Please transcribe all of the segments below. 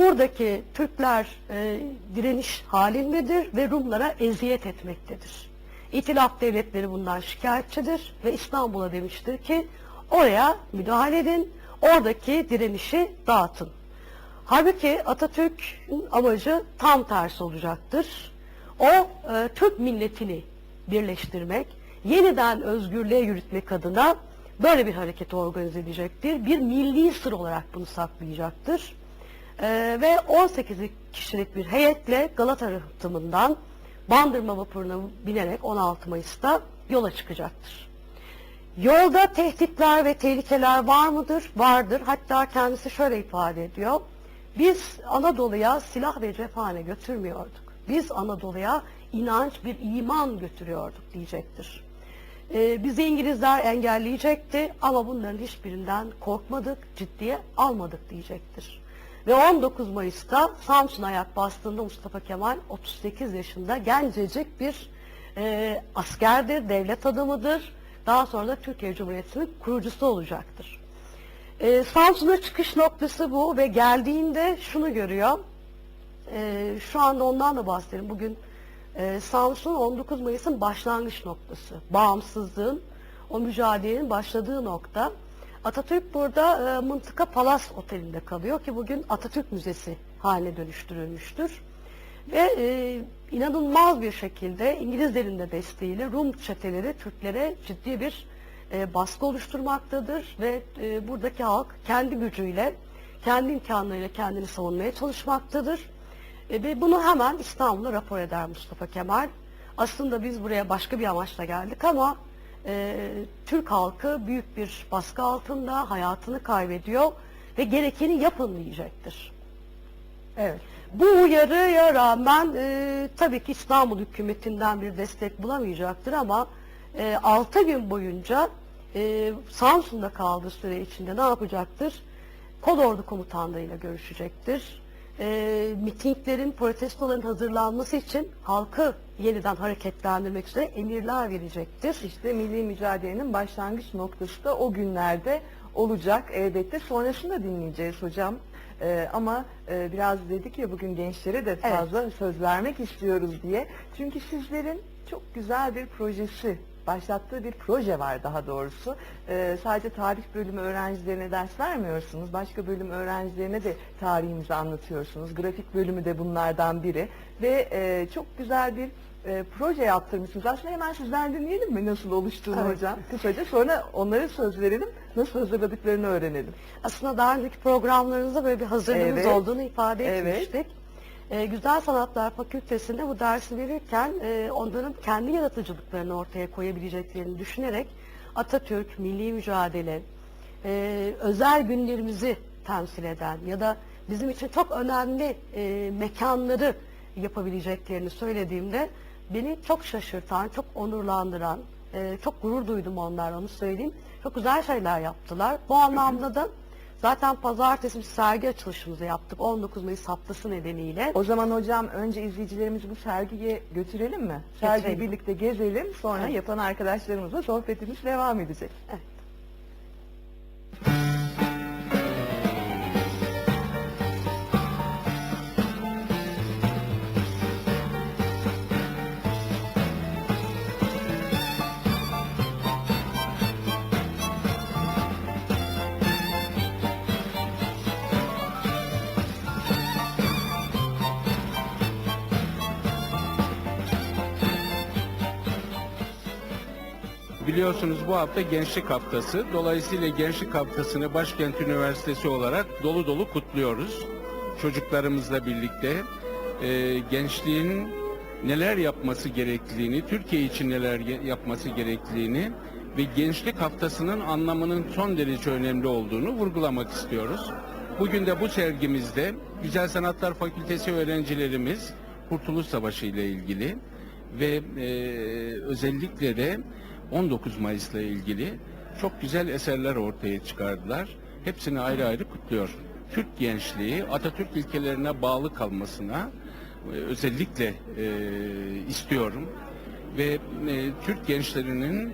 buradaki Türkler e, direniş halindedir ve Rumlara eziyet etmektedir. İtilaf devletleri bundan şikayetçidir ve İstanbul'a demiştir ki oraya müdahale edin, oradaki direnişi dağıtın. Halbuki Atatürk'ün amacı tam tersi olacaktır. O e, Türk milletini birleştirmek, yeniden özgürlüğe yürütmek adına böyle bir hareket organize edecektir. Bir milli sır olarak bunu saklayacaktır. E, ve 18 kişilik bir heyetle Galata Rıhtımı'ndan Bandırma vapuruna binerek 16 Mayıs'ta yola çıkacaktır. Yolda tehditler ve tehlikeler var mıdır? Vardır. Hatta kendisi şöyle ifade ediyor. Biz Anadolu'ya silah ve cephane götürmüyorduk. Biz Anadolu'ya inanç, bir iman götürüyorduk diyecektir. Ee, bizi İngilizler engelleyecekti ama bunların hiçbirinden korkmadık, ciddiye almadık diyecektir. Ve 19 Mayıs'ta Samsun'a ayak bastığında Mustafa Kemal 38 yaşında gencecik bir e, askerdir, devlet adamıdır. Daha sonra da Türkiye Cumhuriyeti'nin kurucusu olacaktır. E, Samsun'a çıkış noktası bu ve geldiğinde şunu görüyor. E, şu anda ondan da bahsedelim. Bugün e, Samsun 19 Mayıs'ın başlangıç noktası. Bağımsızlığın, o mücadelenin başladığı nokta. Atatürk burada e, Mıntıka Palas Oteli'nde kalıyor ki bugün Atatürk Müzesi haline dönüştürülmüştür. Ve e, inanılmaz bir şekilde İngilizlerin de desteğiyle Rum çeteleri Türklere ciddi bir e, baskı oluşturmaktadır ve e, buradaki halk kendi gücüyle, kendi imkanlarıyla kendini savunmaya çalışmaktadır. E, ve bunu hemen İstanbul'a rapor eder Mustafa Kemal. Aslında biz buraya başka bir amaçla geldik ama e, Türk halkı büyük bir baskı altında hayatını kaybediyor ve gerekeni yapın diyecektir. Evet. Bu uyarıya rağmen e, tabii ki İstanbul hükümetinden bir destek bulamayacaktır ama e, 6 gün boyunca e, Samsun'da kaldığı süre içinde ne yapacaktır? Kolordu komutanlarıyla görüşecektir. E, mitinglerin, protestoların hazırlanması için halkı yeniden hareketlendirmek üzere emirler verecektir. İşte milli mücadelenin başlangıç noktası da o günlerde olacak elbette. Sonrasında dinleyeceğiz hocam. Ee, ama e, biraz dedik ya bugün gençlere de Evet. fazla söz vermek istiyoruz diye. Çünkü sizlerin çok güzel bir projesi, başlattığı bir proje var daha doğrusu. Ee, sadece tarih bölümü öğrencilerine ders vermiyorsunuz. Başka bölüm öğrencilerine de tarihimizi anlatıyorsunuz. Grafik bölümü de bunlardan biri. Ve e, çok güzel bir e, proje yaptırmışsınız. Aslında hemen sizden dinleyelim mi nasıl oluştuğunu Evet. hocam? Kısaca sonra onlara söz verelim. Nasıl hazırladıklarını öğrenelim. Aslında daha önceki programlarınızda böyle bir hazırlığımız Evet. olduğunu ifade Evet. Ee, Güzel Sanatlar Fakültesi'nde bu dersi verirken e, onların kendi yaratıcılıklarını ortaya koyabileceklerini düşünerek Atatürk, milli mücadele, e, özel günlerimizi temsil eden ya da bizim için çok önemli e, mekanları yapabileceklerini söylediğimde beni çok şaşırtan, çok onurlandıran, e, çok gurur duydum onlar onu söyleyeyim. Çok güzel şeyler yaptılar. Bu anlamda da zaten pazartesi bir sergi açılışımızı yaptık 19 Mayıs haftası nedeniyle. O zaman hocam önce izleyicilerimizi bu sergiye götürelim mi? Sergiyi Götürelim. birlikte gezelim. Sonra Evet. yapan arkadaşlarımızla sohbetimiz devam edecek. Evet. Biliyorsunuz bu hafta Gençlik Haftası. Dolayısıyla Gençlik Haftası'nı Başkent Üniversitesi olarak dolu dolu kutluyoruz. Çocuklarımızla birlikte e, gençliğin neler yapması gerektiğini, Türkiye için neler yapması gerektiğini ve Gençlik Haftası'nın anlamının son derece önemli olduğunu vurgulamak istiyoruz. Bugün de bu sergimizde Güzel Sanatlar Fakültesi öğrencilerimiz Kurtuluş Savaşı ile ilgili ve e, özellikle de 19 Mayıs'la ilgili çok güzel eserler ortaya çıkardılar. Hepsini ayrı ayrı kutluyor. Türk gençliği Atatürk ilkelerine bağlı kalmasına e, özellikle e, istiyorum ve e, Türk gençlerinin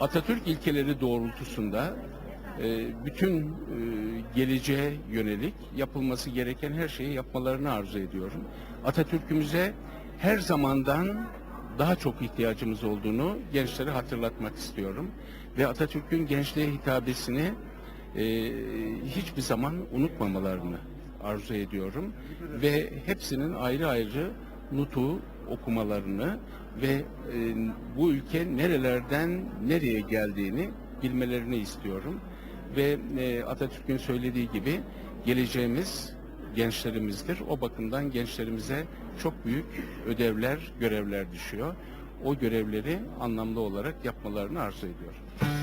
Atatürk ilkeleri doğrultusunda e, bütün e, geleceğe yönelik yapılması gereken her şeyi yapmalarını arzu ediyorum. Atatürk'ümüze her zamandan daha çok ihtiyacımız olduğunu gençlere hatırlatmak istiyorum. Ve Atatürk'ün gençliğe hitabesini e, hiçbir zaman unutmamalarını arzu ediyorum. Ve hepsinin ayrı ayrı nutu okumalarını ve e, bu ülke nerelerden nereye geldiğini bilmelerini istiyorum. Ve e, Atatürk'ün söylediği gibi geleceğimiz gençlerimizdir. O bakımdan gençlerimize çok büyük ödevler, görevler düşüyor. O görevleri anlamlı olarak yapmalarını arzu ediyorum.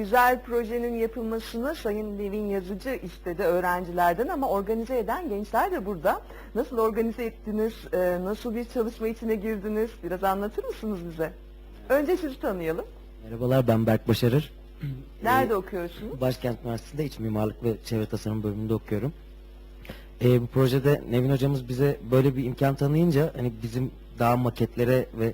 Güzel projenin yapılmasını Sayın Levin Yazıcı istedi öğrencilerden ama organize eden gençler de burada. Nasıl organize ettiniz? Ee, nasıl bir çalışma içine girdiniz? Biraz anlatır mısınız bize? Önce sizi tanıyalım. Merhabalar ben Berk Başarır. Nerede Ee, okuyorsunuz? Başkent Üniversitesi'nde İç Mimarlık ve Çevre Tasarım bölümünde okuyorum. Ee, bu projede Nevin hocamız bize böyle bir imkan tanıyınca hani bizim daha maketlere ve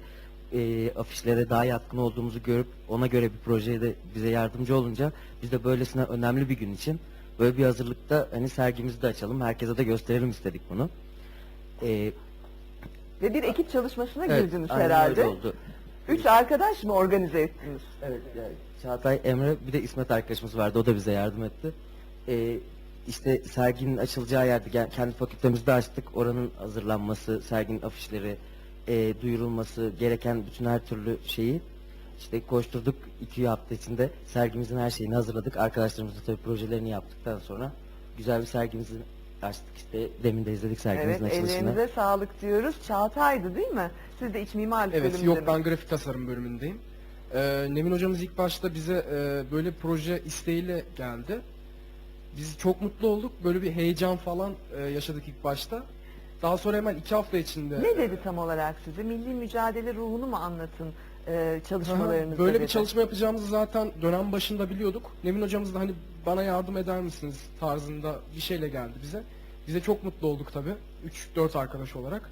e, afişlere daha yatkın olduğumuzu görüp ona göre bir projeye de bize yardımcı olunca biz de böylesine önemli bir gün için böyle bir hazırlıkta hani sergimizi de açalım herkese de gösterelim istedik bunu. Ee, Ve bir ekip çalışmasına evet, girdiniz aynen herhalde. öyle oldu. Üç arkadaş mı organize ettiniz? Evet, yani Çağatay, Emre bir de İsmet arkadaşımız vardı. O da bize yardım etti. Ee, işte serginin açılacağı yerde kendi fakültemizde açtık. Oranın hazırlanması, serginin afişleri, e, duyurulması, gereken bütün her türlü şeyi işte koşturduk. iki hafta içinde sergimizin her şeyini hazırladık. Arkadaşlarımızla tabii projelerini yaptıktan sonra güzel bir sergimizi açtık işte. Demin de izledik sergimizin Evet, açılışını. ellerinize sağlık diyoruz. Çağatay'dı değil mi? Siz de iç mimarlık Evet, bölümünde yok mi? ben grafik tasarım bölümündeyim. Ee, Nevin hocamız ilk başta bize e, böyle proje isteğiyle geldi. Biz çok mutlu olduk. Böyle bir heyecan falan e, yaşadık ilk başta. Daha sonra hemen iki hafta içinde... Ne dedi tam olarak size? Milli mücadele ruhunu mu anlatın e, çalışmalarınızda Böyle bir dedi? çalışma yapacağımızı zaten dönem başında biliyorduk. Nevin hocamız da hani bana yardım eder misiniz tarzında bir şeyle geldi bize. Bize çok mutlu olduk tabii. 3-4 arkadaş olarak.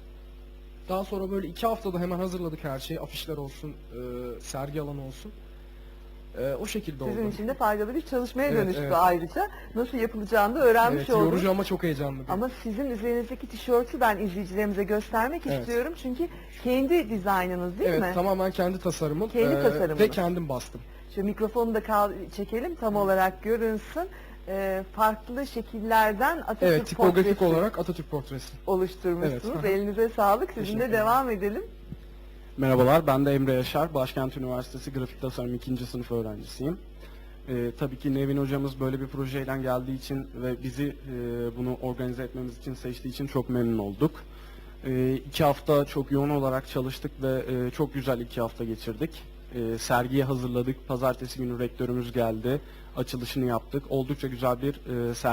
Daha sonra böyle iki haftada hemen hazırladık her şeyi. Afişler olsun, e, sergi alanı olsun. E, o şekilde oldu. Sizin için de faydalı bir çalışmaya Evet, dönüştü evet. ayrıca. Nasıl yapılacağını da öğrenmiş Evet, oldunuz. yorucu ama çok heyecanlı. bir- Ama sizin üzerinizdeki tişörtü ben izleyicilerimize göstermek Evet. istiyorum. Çünkü kendi dizaynınız değil evet, mi? tamamen kendi tasarımım. Kendi e, tasarımınız. Ve kendim bastım. Şu mikrofonu da kal- çekelim tam olarak görünsün. E, farklı şekillerden Atatürk Evet, tipografik portresi olarak Atatürk portresi. oluşturmuşsunuz. Evet. Elinize sağlık. Sizinle Teşekkür ederim. devam edelim. Merhabalar, ben de Emre Yaşar. Başkent Üniversitesi Grafik Tasarım 2. sınıf öğrencisiyim. Ee, tabii ki Nevin hocamız böyle bir projeyle geldiği için ve bizi e, bunu organize etmemiz için seçtiği için çok memnun olduk. Ee, iki hafta çok yoğun olarak çalıştık ve e, çok güzel iki hafta geçirdik. Ee, sergiyi hazırladık. Pazartesi günü rektörümüz geldi. Açılışını yaptık. Oldukça güzel bir e, sergi